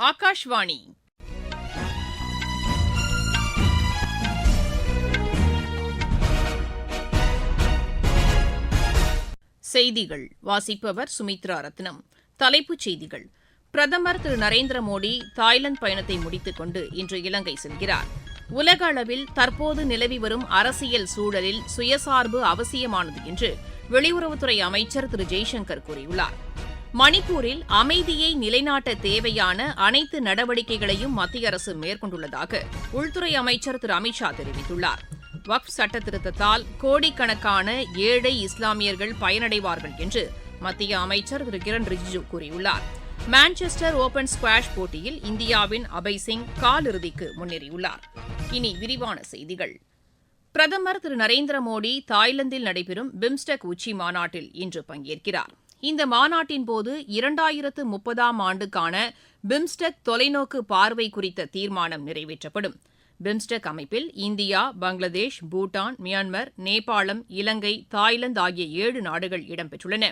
ஆகாஷ்வாணி. செய்திகள். வாசிப்பவர் சுமித்ரா ரத்னம். தலைப்புச் செய்திகள். பிரதமர் திரு நரேந்திர மோடி தாய்லாந்து பயணத்தை முடித்துக் கொண்டு இன்று இலங்கை செல்கிறார். உலக அளவில் தற்போது நிலவி வரும் அரசியல் சூழலில் சுயசார்பு அவசியமானது என்று வெளியுறவுத்துறை அமைச்சர் திரு ஜெய்சங்கர் கூறியுள்ளார். மணிப்பூரில் அமைதியை நிலைநாட்ட தேவையான அனைத்து நடவடிக்கைகளையும் மத்திய அரசு மேற்கொண்டுள்ளதாக உள்துறை அமைச்சர் திரு. அமித்ஷா தெரிவித்துள்ளார். வக்ஃப் சட்ட திருத்தத்தால் கோடிக்கணக்கான ஏழை இஸ்லாமியர்கள் பயனடைவார்கள் என்று மத்திய அமைச்சர் திரு. கிரண் ரிஜிஜு கூறியுள்ளார். மான்செஸ்டர் ஓபன் ஸ்குவாஷ் போட்டியில் இந்தியாவின் அபய் சிங் காலிறுதிக்கு முன்னேறியுள்ளார். இனி விரிவான செய்திகள். பிரதமர் திரு. நரேந்திர மோடி தாய்லாந்தில் நடைபெறும் பிம்ஸ்டெக் உச்சி மாநாட்டில் இன்று பங்கேற்கிறார். இந்த மாநாட்டின் போது இரண்டாயிரத்து முப்பதாம் ஆண்டுக்கான பிம்ஸ்டெக் தொலைநோக்கு பார்வை குறித்த தீர்மானம் நிறைவேற்றப்படும். பிம்ஸ்டெக் அமைப்பில் இந்தியா பங்களாதேஷ் பூட்டான் மியான்மர் நேபாளம் இலங்கை தாய்லாந்து ஆகிய ஏழு நாடுகள் இடம்பெற்றுள்ளன.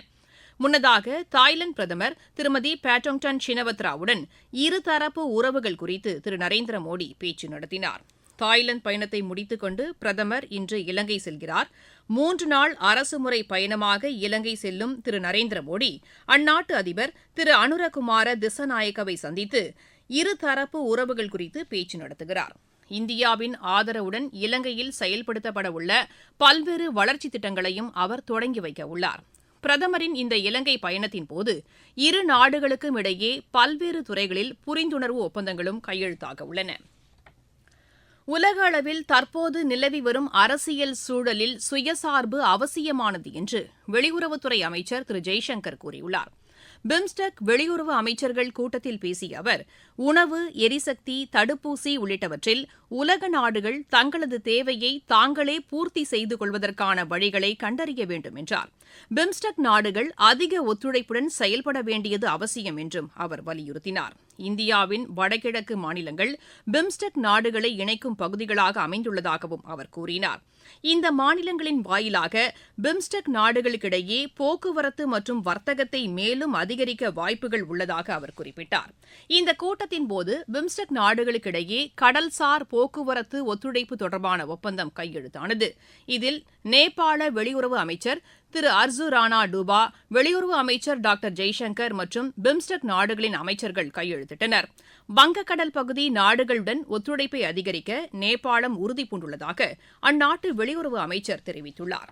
முன்னதாக தாய்லாந்து பிரதமர் திருமதி பேட்டோங்டன் ஷினவத்ராவுடன் இருதரப்பு உறவுகள் குறித்து திரு நரேந்திர மோடி பேச்சு நடத்தினார். தாய்லாந்து பயணத்தை முடித்துக் கொண்டு பிரதமர் இன்று இலங்கை செல்கிறார். மூன்று நாள் அரசுமுறை பயணமாக இலங்கை செல்லும் திரு நரேந்திர மோடி அந்நாட்டு அதிபர் திரு அனுரகுமார திசநாயக்கவை சந்தித்து இருதரப்பு உறவுகள் குறித்து பேச்சு நடத்துகிறார். இந்தியாவின் ஆதரவுடன் இலங்கையில் செயல்படுத்தப்பட உள்ள பல்வேறு வளர்ச்சித் திட்டங்களையும் அவர் தொடங்கி வைக்க உள்ளார். பிரதமரின் இந்த இலங்கை பயணத்தின் போது இரு நாடுகளுக்கும் இடையே பல்வேறு துறைகளில் புரிந்துணர்வு ஒப்பந்தங்களும் கையெழுத்தாக உள்ளன. உலக அளவில் தற்போது நிலவி வரும் அரசியல் சூழலில் சுயசார்பு அவசியமானது என்று வெளியுறவுத்துறை அமைச்சர் திரு ஜெய்சங்கர் கூறியுள்ளார். பிம்ஸ்டெக் வெளியுறவு அமைச்சர்கள் கூட்டத்தில் பேசிய அவர் உணவு எரிசக்தி தடுப்பூசி உள்ளிட்டவற்றில் உலக நாடுகள் தங்களது தேவையை தாங்களே பூர்த்தி செய்து கொள்வதற்கான வழிகளை கண்டறிய வேண்டும் என்றார். பிம்ஸ்டெக் நாடுகள் அதிக ஒத்துழைப்புடன் செயல்பட வேண்டியது அவசியம் என்றும் அவர் வலியுறுத்தினார். இந்தியாவின் வடகிழக்கு மாநிலங்கள் பிம்ஸ்டெக் நாடுகளை இணைக்கும் பகுதிகளாக அமைந்துள்ளதாகவும் அவர் கூறினார். இந்த மாநிலங்களின் வாயிலாக பிம்ஸ்டெக் நாடுகளுக்கிடையே போக்குவரத்து மற்றும் வர்த்தகத்தை மேலும் அதிகரிக்க வாய்ப்புகள் உள்ளதாக அவர் குறிப்பிட்டார். இந்த கூட்டத்தின் போது பிம்ஸ்டெக் நாடுகளுக்கிடையே கடல்சார் போக்குவரத்து ஒத்துழைப்பு தொடர்பான ஒப்பந்தம் கையெழுத்தானது. இதில் நேபாள வெளியுறவு அமைச்சர் திரு அர்ஜு ரானா டூபா வெளியுறவு அமைச்சர் டாக்டர் ஜெய்சங்கர் மற்றும் பிம்ஸ்டெக் நாடுகளின் அமைச்சர்கள் கையெழுத்திட்டனர். வங்கக்கடல் பகுதி நாடுகளுடன் ஒத்துழைப்பை அதிகரிக்க நேபாளம் உறுதிபூண்டுள்ளதாக அந்நாட்டு வெளியுறவு அமைச்சர் தெரிவித்துள்ளார்.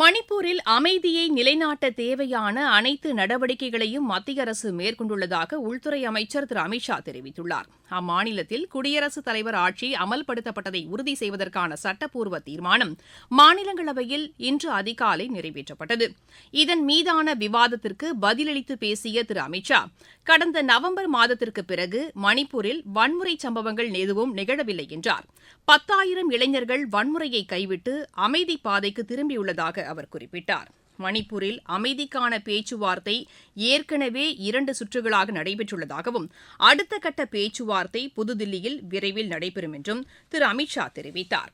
மணிப்பூரில் அமைதியை நிலைநாட்ட தேவையான அனைத்து நடவடிக்கைகளையும் மத்திய அரசு மேற்கொண்டுள்ளதாக உள்துறை அமைச்சர் திரு. அமித் ஷா தெரிவித்துள்ளார். அம்மாநிலத்தில் குடியரசுத் தலைவர் ஆட்சி அமல்படுத்தப்பட்டதை உறுதி செய்வதற்கான சட்டப்பூர்வ தீர்மானம் மாநிலங்களவையில் இன்று அதிகாலை நிறைவேற்றப்பட்டது. இதன் மீதான விவாதத்திற்கு பதிலளித்து பேசிய திரு. அமித் ஷா கடந்த நவம்பர் மாதத்திற்கு பிறகு மணிப்பூரில் வன்முறை சம்பவங்கள் எதுவும் நிகழவில்லை என்றார். பத்தாயிரம் இளைஞர்கள் வன்முறையை கைவிட்டு அமைதி பாதைக்கு திரும்பியுள்ளதாக அவர் குறிப்பிட்டார். மணிப்பூரில் அமைதிக்கான பேச்சுவார்த்தை ஏற்கனவே இரண்டு சுற்றுகளாக நடைபெற்றுள்ளதாகவும் அடுத்த கட்ட பேச்சுவார்த்தை புதுதில்லியில் விரைவில் நடைபெறும் என்றும் திரு அமித் ஷா தெரிவித்தார்.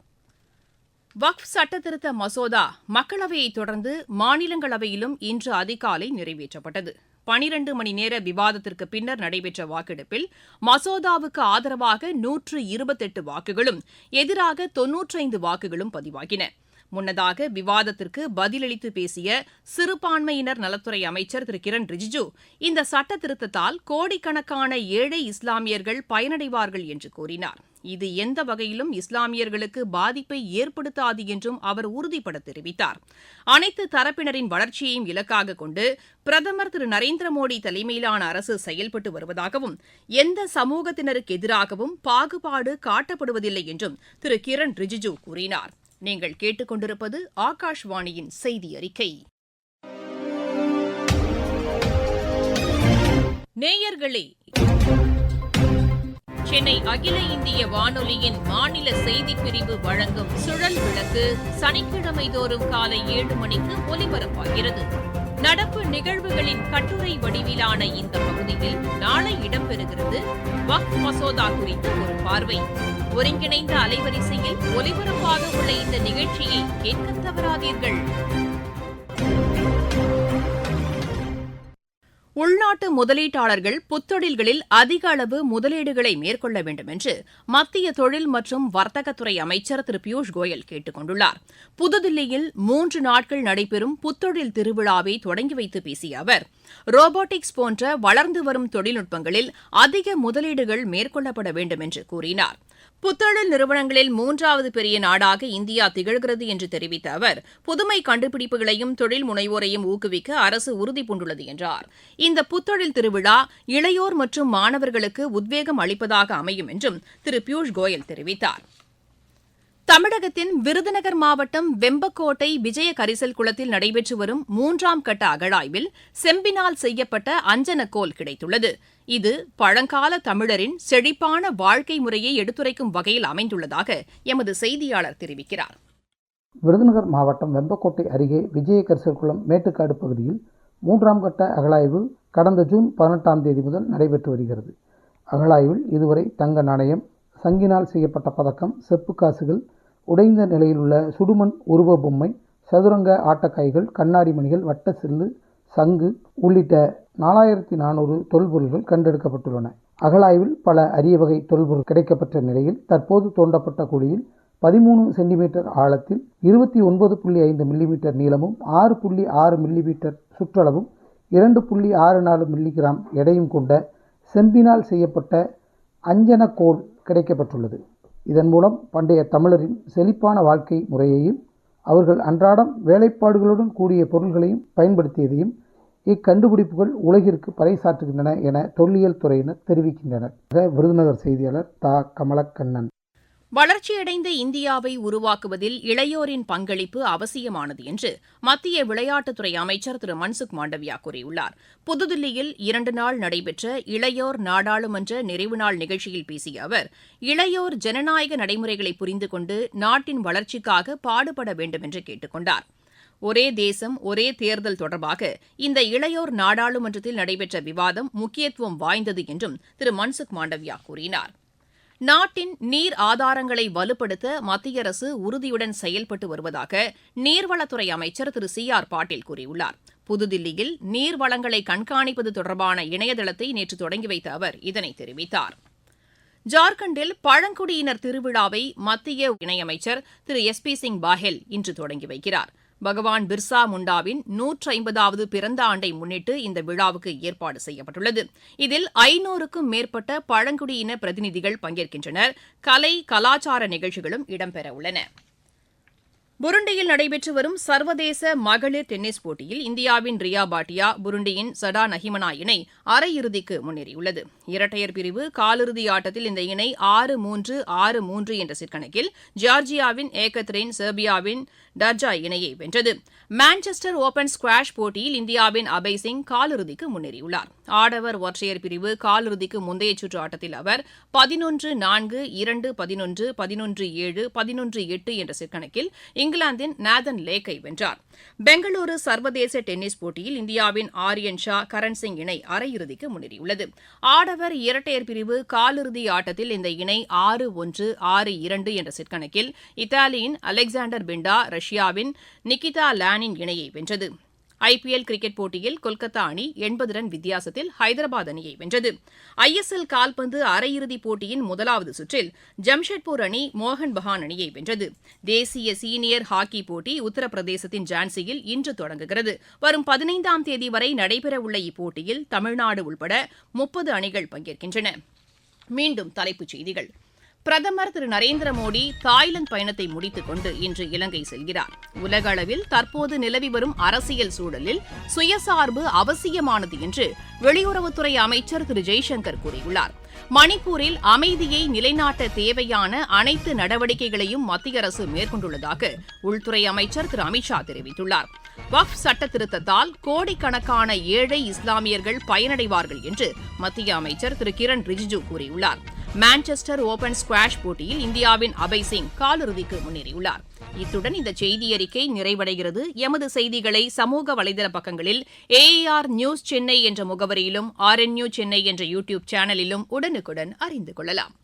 வக்ஃப் சட்டத்திருத்த மசோதா மக்களவையை தொடர்ந்து மாநிலங்களவையிலும் இன்று அதிகாலை நிறைவேற்றப்பட்டது. பனிரண்டு மணி நேர விவாதத்திற்கு பின்னர் நடைபெற்ற வாக்கெடுப்பில் மசோதாவுக்கு ஆதரவாக நூற்று இருபத்தெட்டு வாக்குகளும் எதிராக தொன்னூற்றைந்து வாக்குகளும் பதிவாகின. முன்னதாக விவாதத்திற்கு பதிலளித்து பேசிய சிறுபான்மையினர் நலத்துறை அமைச்சர் திரு. கிரண் ரிஜிஜு இந்த சட்ட திருத்தத்தால் கோடிக்கணக்கான ஏழை இஸ்லாமியர்கள் பயனடைவார்கள் என்று கூறினார். இது எந்த வகையிலும் இஸ்லாமியர்களுக்கு பாதிப்பை ஏற்படுத்தாது என்றும் அவர் உறுதிபட தெரிவித்தார். அனைத்து தரப்பினரின் வளர்ச்சியையும் இலக்காக கொண்டு பிரதமர் திரு. நரேந்திர மோடி தலைமையிலான அரசு செயல்பட்டு வருவதாகவும் எந்த சமூகத்தினருக்கு எதிராகவும் பாகுபாடு காட்டப்படுவதில்லை என்றும் திரு. கிரண் ரிஜிஜு கூறினார். நீங்கள் கேட்டுக்கொண்டிருப்பது ஆகாஷ்வாணியின் செய்தி அறிக்கை நேயர்களே சென்னை அகில இந்திய வானொலியின் மாநில செய்தி பிரிவு வழங்கும் சுழல் விளக்கு சனிக்கிழமை தோறும் காலை ஏழு மணிக்கு ஒலிபரப்பாகிறது. நடப்பு நிகழ்வுகளின் கட்டுரை வடிவிலான இந்த பகுதியில் நாளை இடம்பெறுகிறது. வக்ஃப் மசோதா குறித்த ஒரு பார்வை. ஒருங்கிணைந்த அலைவரிசையில் ஒலிபரப்பாக உள்ள இந்த நிகழ்ச்சியை கேட்க தவறாதீர்கள். வெளிநாட்டு முதலீட்டாளர்கள் புத்தொழில்களில் அதிக அளவு முதலீடுகளை மேற்கொள்ள வேண்டும் என்று மத்திய தொழில் மற்றும் வர்த்தகத்துறை அமைச்சர் திரு பியூஷ் கோயல் கேட்டுக் கொண்டுள்ளார். புதுதில்லியில் மூன்று நாட்கள் நடைபெறும் புத்தொழில் திருவிழாவை தொடங்கி வைத்து பேசிய அவர் ரோபோட்டிக்ஸ் போன்ற வளர்ந்து வரும் தொழில்நுட்பங்களில் அதிக முதலீடுகள் மேற்கொள்ளப்பட வேண்டும் என்று கூறினார். புத்தொழில் நிறுவனங்களில் மூன்றாவது பெரிய நாடாக இந்தியா திகழ்கிறது என்று தெரிவித்த அவர் புதுமை கண்டுபிடிப்புகளையும் தொழில் முனைவோரையும் ஊக்குவிக்க அரசு உறுதிபூண்டுள்ளது என்றார். இந்த புத்தொழில் திருவிழா இளையோர் மற்றும் மாணவர்களுக்கு உத்வேகம் அளிப்பதாக அமையும் என்றும் திரு பியூஷ் கோயல் தெரிவித்தார். தமிழகத்தின் விருதுநகர் மாவட்டம் வெம்பக்கோட்டை விஜய கரிசல் குளத்தில் நடைபெற்று வரும் மூன்றாம் கட்ட அகழாய்வில் செம்பினால் செய்யப்பட்ட அஞ்சனக்கோல் கிடைத்துள்ளது. இது பழங்கால தமிழரின் செழிப்பான வாழ்க்கை முறையை எடுத்துரைக்கும் வகையில் அமைந்துள்ளதாக எமது செய்தியாளர் தெரிவிக்கிறார். விருதுநகர் மாவட்டம் வெம்பக்கோட்டை அருகே விஜய கரிசல்குளம் மேட்டுக்காடு பகுதியில் மூன்றாம் கட்ட அகழாய்வு கடந்த ஜூன் பதினெட்டாம் தேதி முதல் நடைபெற்று வருகிறது. அகழாய்வில் இதுவரை தங்க நாணயம் சங்கினால் செய்யப்பட்ட பதக்கம் செப்பு காசுகள் உடைந்த நிலையில் உள்ள சுடுமண் உருவ பொம்மை சதுரங்க ஆட்டக்காய்கள் கண்ணாடி மணிகள் வட்ட சில்லு சங்கு உள்ளிட்ட நாலாயிரத்தி நானூறு தொல்பொருள்கள் கண்டெடுக்கப்பட்டுள்ளன. அகழாய்வில் பல அரிய வகை தொல்பொருள் கிடைக்கப்பட்ட நிலையில் தற்போது தோண்டப்பட்ட குழியில் பதிமூணு சென்டிமீட்டர் ஆழத்தில் இருபத்தி ஒன்பது புள்ளி ஐந்து மில்லிமீட்டர் நீளமும் ஆறு புள்ளி ஆறு மில்லிமீட்டர் சுற்றளவும் இரண்டு புள்ளி ஆறு நாலு மில்லிகிராம் எடையும் கொண்ட செம்பினால் செய்யப்பட்ட அஞ்சனக்கோல் கிடைக்கப்பெற்றுள்ளது இதன் மூலம் பண்டைய தமிழரின் செழிப்பான வாழ்க்கை முறையையும் அவர்கள் அன்றாடம் வேலைப்பாடுகளுடன் கூடிய பொருள்களையும் பயன்படுத்தியதையும் இக்கண்டுபிடிப்புகள் உலகிற்கு பறைசாற்றுகின்றன என தொல்லியல் துறையினர் தெரிவிக்கின்றனர். விருதுநகர் செய்தியாளர் தா. கமலக்கண்ணன். வளர்ச்சியடைந்த இந்தியாவை உருவாக்குவதில் இளையோரின் பங்களிப்பு அவசியமானது என்று மத்திய விளையாட்டுத்துறை அமைச்சர் திரு மன்சுக் மாண்டவியா கூறியுள்ளார். புதுதில்லியில் இரண்டு நாள் நடைபெற்ற இளையோர் நாடாளுமன்ற நிறைவு நாள் நிகழ்ச்சியில் பேசிய அவர் இளையோர் ஜனநாயக நடைமுறைகளை புரிந்து கொண்டு நாட்டின் வளர்ச்சிக்காக பாடுபட வேண்டும் என்று கேட்டுக் கொண்டார். ஒரே தேசம் ஒரே தேர்தல் தொடர்பாக இந்த இளையோர் நாடாளுமன்றத்தில் நடைபெற்ற விவாதம் முக்கியத்துவம் வாய்ந்தது என்றும் திரு மன்சுக் மாண்டவியா கூறினார். நாட்டின் நீர் ஆதாரங்களை வலுப்படுத்த மத்திய அரசு உறுதியுடன் செயல்பட்டு வருவதாக நீர்வளத்துறை அமைச்சர் திரு சி ஆர் பாட்டீல் கூறியுள்ளார். புதுதில்லியில் நீர்வளங்களை கண்காணிப்பது தொடர்பான இணையதளத்தை நேற்று தொடங்கி வைத்த அவர் இதனை தெரிவித்தார். ஜார்க்கண்டில் பழங்குடியினர் திருவிழாவை மத்திய இணையமைச்சர் திரு எஸ் பி சிங் பாஹெல் இன்று தொடங்கி வைக்கிறார். பகவான் பிர்சா முண்டாவின் நூற்றி ஐம்பதாவது பிறந்த ஆண்டை முன்னிட்டு இந்த விழாவுக்கு ஏற்பாடு செய்யப்பட்டுள்ளது. இதில் ஐநூறுக்கும் மேற்பட்ட பழங்குடியின பிரதிநிதிகள் பங்கேற்கின்றனர். கலை கலாச்சார நிகழ்ச்சிகளும் இடம்பெறவுள்ளன புருண்டியில் நடைபெற்று வரும் சர்வதேச மகளிர் டென்னிஸ் போட்டியில் இந்தியாவின் ரியா பாட்டியா புருண்டியின் சடா நஹிமனா இணை அரையிறுதிக்கு முன்னேறியுள்ளது. இரட்டையர் பிரிவு காலிறுதி ஆட்டத்தில் இந்த இணை ஆறு மூன்று ஆறு மூன்று என்ற சிற்கணக்கில் ஜார்ஜியாவின் ஏகத்ரின் செர்பியாவின் டர்ஜா இணையை வென்றது. மான்செஸ்டர் ஓபன் ஸ்குவாஷ் போட்டியில் இந்தியாவின் அபய் சிங் காலிறுதிக்கு முன்னேறியுள்ளார். ஆடவர் ஒற்றையர் பிரிவு காலிறுதிக்கு முந்தைய சுற்று ஆட்டத்தில் அவர் பதினொன்று நான்கு இரண்டு பதினொன்று பதினொன்று ஏழு பதினொன்று எட்டு என்ற சிற்கணக்கில் இங்கிலாந்தின் நாதன் லேக்கை வென்றார். பெங்களூரு சர்வதேச டென்னிஸ் போட்டியில் இந்தியாவின் ஆரியன் ஷா கரண் சிங் இணை அரையிறுதிக்கு முன்னேறியுள்ளது. ஆடவர் இரட்டையர் பிரிவு காலிறுதி ஆட்டத்தில் இந்த இணை ஆறு ஒன்று ஆறு இரண்டு என்ற சிற்கணக்கில் இத்தாலியின் அலெக்சாண்டர் பிண்டா ரஷ்யாவின் நிகிதா லானின் இணையை வென்றது. ஐபிஎல் கிரிக்கெட் போட்டியில் கொல்கத்தா அணி எண்பது ரன் வித்தியாசத்தில் ஹைதராபாத் அணியை வென்றது. ஐஎஸ்எல் கால்பந்து அரையிறுதிப் போட்டியின் முதலாவது சுற்றில் ஜம்ஷெட்பூர் அணி மோகன் பகான் அணியை வென்றது. தேசிய சீனியர் ஹாக்கி போட்டி உத்தரப்பிரதேசத்தின் ஜான்சியில் இன்று தொடங்குகிறது. வரும் பதினைந்தாம் தேதி வரை நடைபெறவுள்ள இப்போட்டியில் தமிழ்நாடு உள்பட முப்பது அணிகள் பங்கேற்கின்றன. மீண்டும் தலைப்புச் செய்திகள். பிரதமர் திரு நரேந்திர மோடி தாய்லாந்து பயணத்தை முடித்துக் கொண்டு இன்று இலங்கை செல்கிறார். உலக அளவில் தற்போது நிலவி வரும் அரசியல் சூழலில் சுயசார்பு அவசியமானது என்று வெளியுறவுத்துறை அமைச்சர் திரு ஜெய்சங்கர் கூறியுள்ளார். மணிப்பூரில் அமைதியை நிலைநாட்ட தேவையான அனைத்து நடவடிக்கைகளையும் மத்திய அரசு மேற்கொண்டுள்ளதாக உள்துறை அமைச்சர் திரு அமித்ஷா தெரிவித்துள்ளார். வக்ஃப் சட்ட திருத்தத்தால் கோடிக்கணக்கான ஏழை இஸ்லாமியர்கள் பயனடைவார்கள் என்று மத்திய அமைச்சர் திரு கிரண் ரிஜிஜு கூறியுள்ளார். மான்செஸ்டர் ஓபன் ஸ்குவாஷ் போட்டியில் இந்தியாவின் அபய் சிங் காலிறுதிக்கு முன்னேறியுள்ளார். இத்துடன் இந்த செய்தி அறிக்கை நிறைவடைகிறது. எமது செய்திகளை சமூக வலைதள பக்கங்களில் ஏஆர் நியூஸ் சென்னை என்ற முகவரியிலும் ஆர்என்யூ சென்னை என்ற யூடியூப் சேனலிலும் உடனுக்குடன் அறிந்து கொள்ளலாம்.